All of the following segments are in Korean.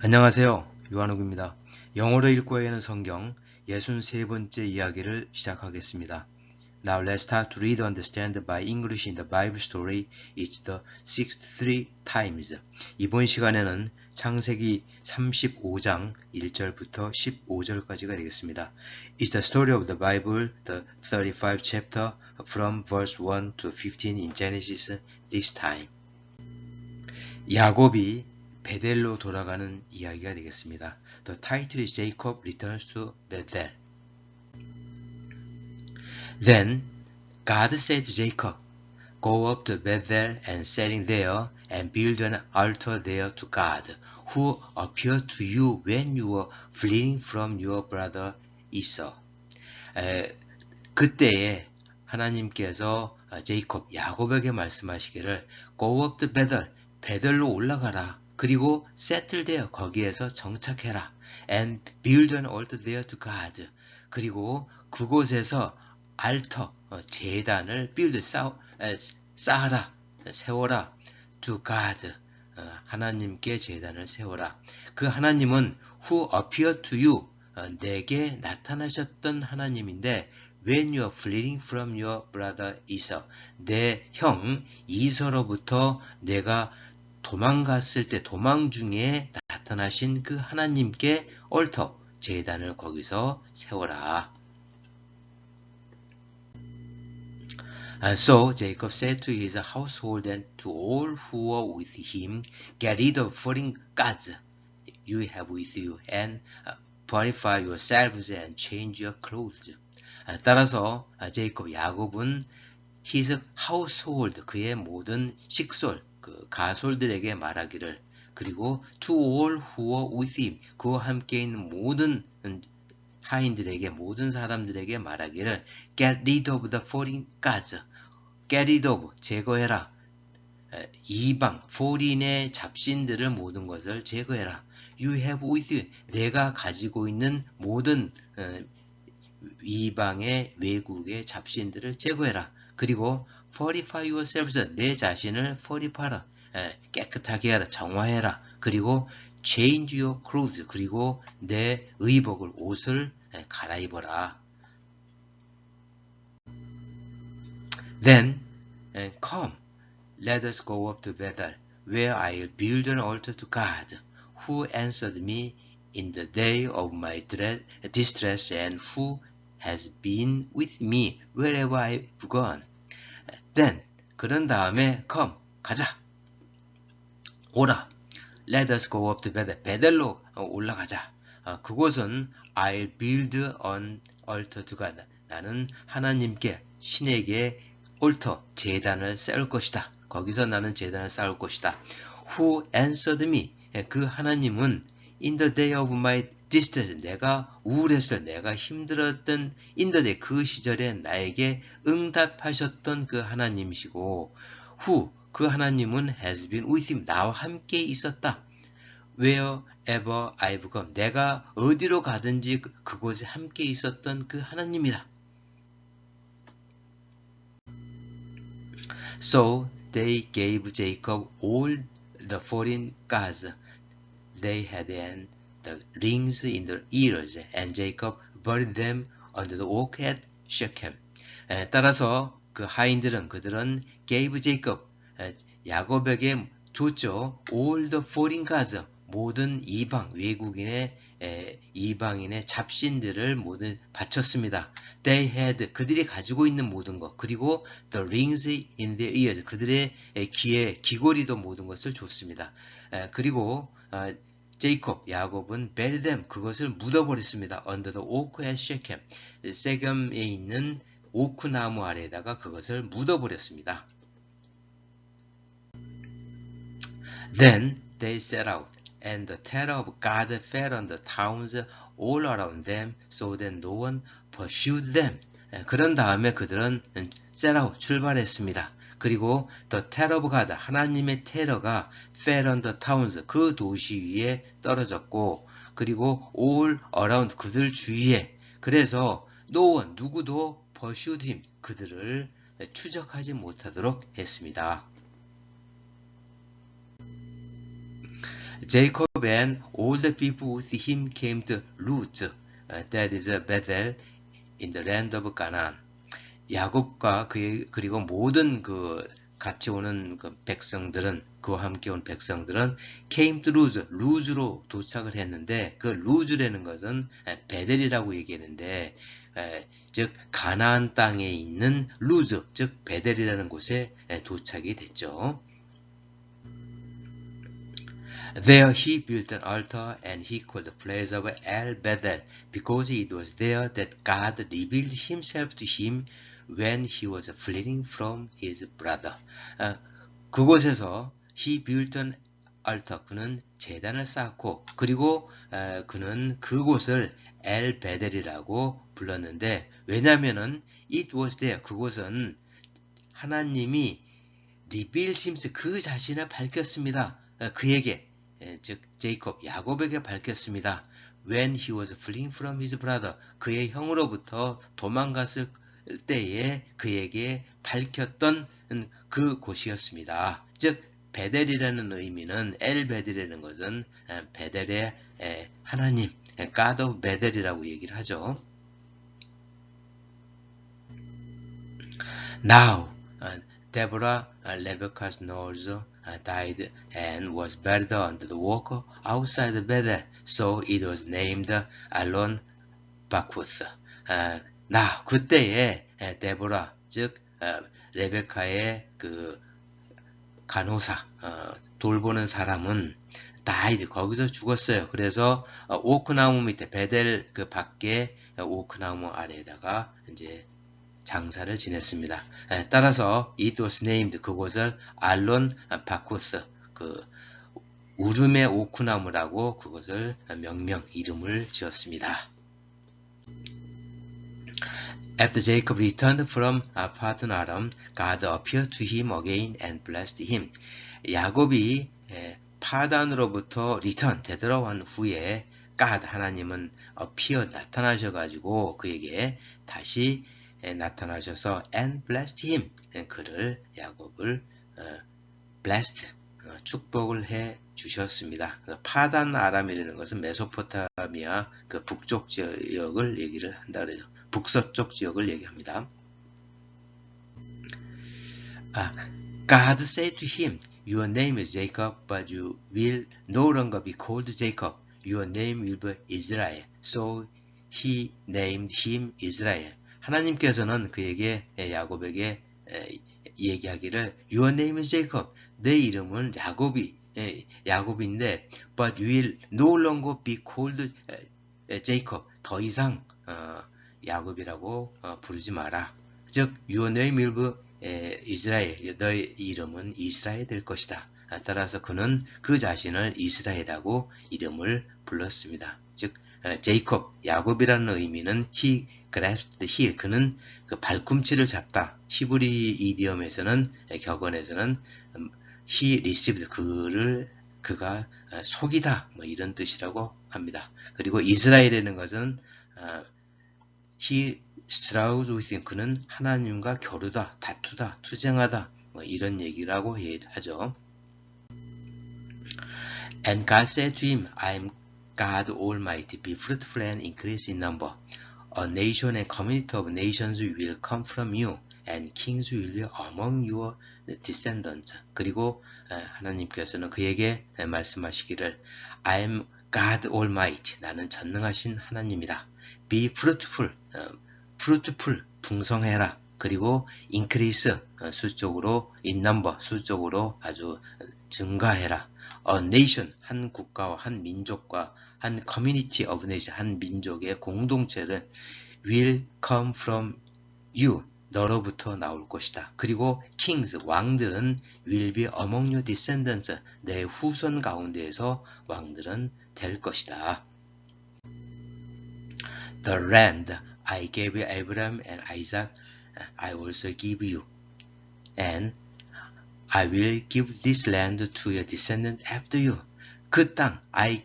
안녕하세요. 요한욱입니다. 영어로 읽고 하는 성경 63번째 이야기를 시작하겠습니다. Now let's start to read and understand by English in the Bible story. It's the 63 times. 이번 시간에는 창세기 35장 1절부터 15절까지가 되겠습니다. It's the story of the Bible, the 35 chapter from verse 1 to 15 in Genesis this time. 야곱이 베델로 돌아가는 이야기가 되겠습니다. The title is Jacob returns to Bethel. Then God said to Jacob, Go up to Bethel and setting there and build an altar there to God, who appeared to you when you were fleeing from your brother Esau. 에, 그때에 하나님께서 제이콥 야곱에게 말씀하시기를 Go up to Bethel, 베델로 올라가라. 그리고 settle there, 거기에서 정착해라. And build an altar there to God. 그리고 그곳에서 알터, 어, 재단을 build, 쌓, 에, 쌓아라, 세워라. to God, 어, 하나님께 재단을 세워라. 그 하나님은 who appeared to you, 어, 내게 나타나셨던 하나님인데 when you are fleeing from your brother Esau, 내 형 이서로부터 내가 도망갔을 때 도망 중에 나타나신 그 하나님께 얼터 재단을 거기서 세워라. And so Jacob said to his household and to all who were with him, Get rid of foreign gods you have with you, and uh, purify yourselves and change your clothes. 아, 따라서 아, 제이콥 야곱은 his household 그의 모든 식솔 그 가솔들에게 말하기를 그리고 to all who were with him 그와 함께 있는 모든 하인들에게 모든 사람들에게 말하기를 get rid of the foreign gods get rid of 제거해라 에, 이방 foreign의 잡신들을 모든 것을 제거해라 you have with you 내가 가지고 있는 모든 어, 이방의 외국의 잡신들을 제거해라 그리고 fortify yourselves 내 자신을 fortify라 에, 깨끗하게 하라 정화해라 그리고 change your clothes 그리고 내 의복을 옷을 에, 갈아입어라 then 에, come let us go up to Bethel where I'll build an altar to God who answered me in the day of my distress and who has been with me wherever I've gone. Then 그런 다음에 come 가자 오라 let us go up to 베델로 올라가자 어, 그곳은 I'll build an altar to God 나는 하나님께 신에게 올터 재단을 쌓을 것이다 거기서 나는 재단을 쌓을 것이다 who answered me 그 하나님은 in the day of my distress 내가 우울했을 내가 힘들었던 day 그 시절에 나에게 응답하셨던 그 하나님이시고 who 그 하나님은 has been with him 나와 함께 있었다 wherever I've gone 내가 어디로 가든지 그- 그곳에 함께 있었던 그 하나님이다 So they gave Jacob all the foreign gods they had and the rings in their ears, and Jacob buried them under the oak at Shechem. 에, 따라서 그 하인들은 그들은 gave Jacob 에, 야곱에게 줬죠. all the foreign gods 모든 이방 외국인의 에, 이방인의 잡신들을 모두 바쳤습니다. They had 그들이 가지고 있는 모든 것 그리고 the rings in their ears 그들의 에, 귀에 귀고리도 모든 것을 줬습니다. 에, 그리고 아, 제이콥 야곱은 them 그것을 묻어버렸습니다. oak at Shechem 세겜에 있는 오크 나무 아래에다가 그것을 묻어버렸습니다. Then they set out, and the terror of God fell on the towns all around them, so that no one pursued them. 예, 그런 다음에 그들은 set out, 출발했습니다. 그리고 of God, 하나님의 테러가 the towns, 그 도시 위에 떨어졌고, 그리고 all around, 그들 주위에. 그래서 no one, 누구도 him, 그들을 추적하지 못하도록 했습니다. all the people with him came to Luz, uh, that is Bethel, in the land of Canaan. 야곱과 그 그리고 모든 그 같이 오는 그 백성들은 그와 함께 온 백성들은 came to Luz, 루즈로 도착을 했는데 그 루즈라는 것은 베델이라고 얘기했는데 에, 즉 가나안 땅에 있는 루즈, 즉 베델이라는 곳에 도착이 됐죠. There he built an altar and he called the place of El Bethel because it was there that God revealed himself to him when he was fleeing from his brother. 어, 그곳에서 he built an altar 그는 재단을 쌓고 그리고 어, 그는 그곳을 엘 베델이라고 불렀는데 왜냐면은 it was there 그곳은 하나님이 revealed himself 그 자신을 밝혔습니다. 어, 그에게 즉 제이콥 야곱에게 밝혔습니다. When he was fleeing from his brother 그의 형으로부터 도망갔을 때에 그에게 밝혔던 그 곳이었습니다. 즉 베델이라는 의미는 엘 베델이라는 것은 베델의 하나님 of 베델이라고 얘기를 하죠. Now Deborah, Rebecca's nurse, died and was buried under the walk outside Bethel, so it was named Alon Bakuth. 나 그때에 데보라 즉 레베카의 그 간호사 돌보는 사람은 다이드 거기서 죽었어요. 그래서 오크나무 밑에 베델 그 밖에 오크나무 아래에다가 이제 장사를 지냈습니다. 따라서 it was named 그곳을 알론 바쿠스 그 우름의 오크나무라고 그것을 명명 이름을 지었습니다. After Jacob returned from Padan Aram, God appeared to him again and blessed him. 야곱이 파단으로부터 리턴 되돌아온 후에 God 하나님은 appear 나타나셔가지고 그에게 다시 나타나셔서 and blessed him 그를 야곱을 blessed 축복을 해 주셨습니다. 파단 아람이라는 것은 메소포타미아 그 북쪽 지역을 얘기를 한다 그래요. 북서쪽 지역을 얘기합니다. 아, God said to him, Your name is Jacob, but you will no longer be called Jacob. Your name will be Israel. So he named him Israel. 하나님께서는 그에게 야곱에게 얘기하기를 Your name is Jacob. 내 이름은 야곱이 야곱인데 but you will no longer be called Jacob. 더 이상 야곱이라고 부르지 마라. 즉 Your name will be 이스라엘. 너의 이름은 이스라엘 될 것이다. 따라서 그는 그 자신을 이스라엘이라고 이름을 불렀습니다. 즉 제이콥, 야곱이라는 의미는 he grasped the heel. 그는 그 발꿈치를 잡다. 히브리 이디엄에서는 격언에서는 he received 그를 그가 속이다 뭐 이런 뜻이라고 합니다. 그리고 이스라엘이라는 것은 he struggled with him. 그는 하나님과 겨루다, 다투다, 투쟁하다 뭐 이런 얘기라고 하죠. And God said to him, I am God Almighty. Be fruitful and increase in number. A nation and community of nations will come from you, and kings will be among your descendants. 그리고 하나님께서는 그에게 말씀하시기를 I am God Almighty. 나는 전능하신 하나님이다. Be fruitful. fruitful. 풍성해라. 그리고 increase. 수적으로 in number. 수적으로 아주 증가해라. A nation. 한 국가와 한 민족과 한 of nation. 한 민족의 공동체를 will come from you. 너로부터 나올 것이다. 그리고 kings, 왕들은 will be among your descendants. 내 후손 가운데에서 왕들은 될 것이다. The land I gave Abraham and Isaac, I also give you. And I will give this land to your descendants after you. 그 땅, I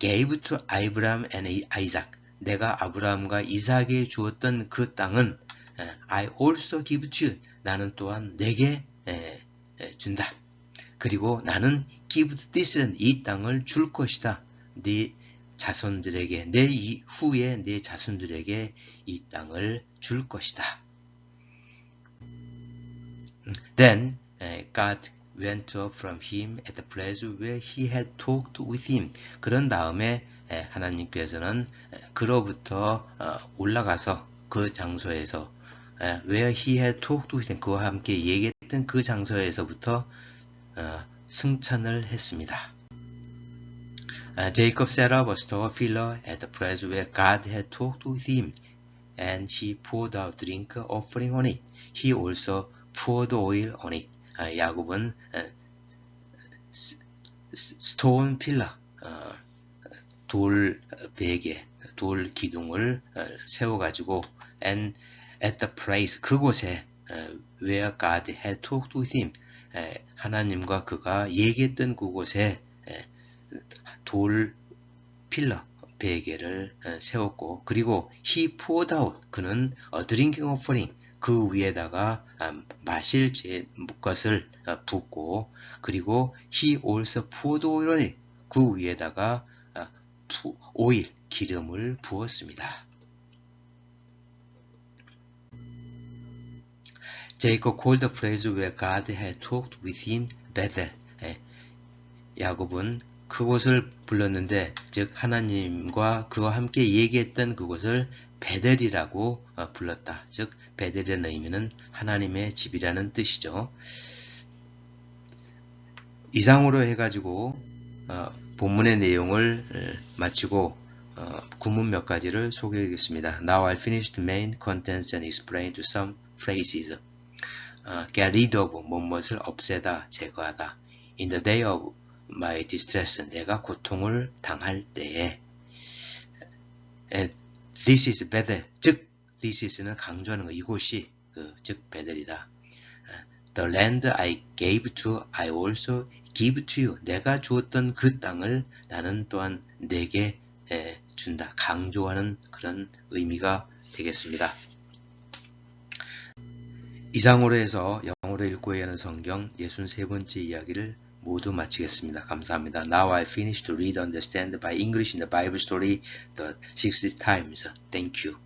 gave to Abraham and Isaac. 내가 아브라함과 이삭에게 주었던 그 땅은 I also give to. 나는 또한 내게 준다. 그리고 나는 give this 이 땅을 줄 것이다. 네 자손들에게 내 이후에 내 자손들에게 이 땅을 줄 것이다. Then God went up from him at the place where he had talked with him. 그런 다음에 하나님께서는 그로부터 올라가서 그 장소에서 where he had talked with him 그와 함께 얘기했던 그 장소에서부터 승천을 했습니다. Jacob set up a store pillar at the place where God had talked with him, and he poured out drink offering on it. He also poured oil on it. 야곱은 스톤 필러, 돌 베개, 돌 기둥을 세워 가지고 and at the place 그곳에 where God had talked with him 하나님과 그가 얘기했던 그곳에 돌 필러 베개를 세웠고 그리고 he poured out 그는 a drinking offering 그 위에다가 마실 것을 붓고 그리고 he also poured oil 그 위에다가 오일 기름을 부었습니다. Jacob called the place where God had talked with him Bethel. 야곱은 그곳을 불렀는데 즉 하나님과 그와 함께 얘기했던 그곳을 베델이라고 불렀다. 즉 베델이라는 의미는 하나님의 집이라는 뜻이죠. 이상으로 해가지고 본문의 내용을 마치고 구문 몇 가지를 소개하겠습니다. Now I finished the main contents and explained to some phrases. get rid of 무엇을 없애다, 제거하다. In the day of my distress, 내가 고통을 당할 때에 And this is better, 즉 this is는 강조하는 거, 이곳이 그, 즉 베델이다. The land I gave to, I also give to you. 내가 주었던 그 땅을 나는 또한 내게 준다. 강조하는 그런 의미가 되겠습니다. 이상으로 해서 영어로 읽고 해야 하는 성경 63번째 이야기를 모두 마치겠습니다. 감사합니다. Now I finish to read understand by English in the Bible story the 60 times. Thank you.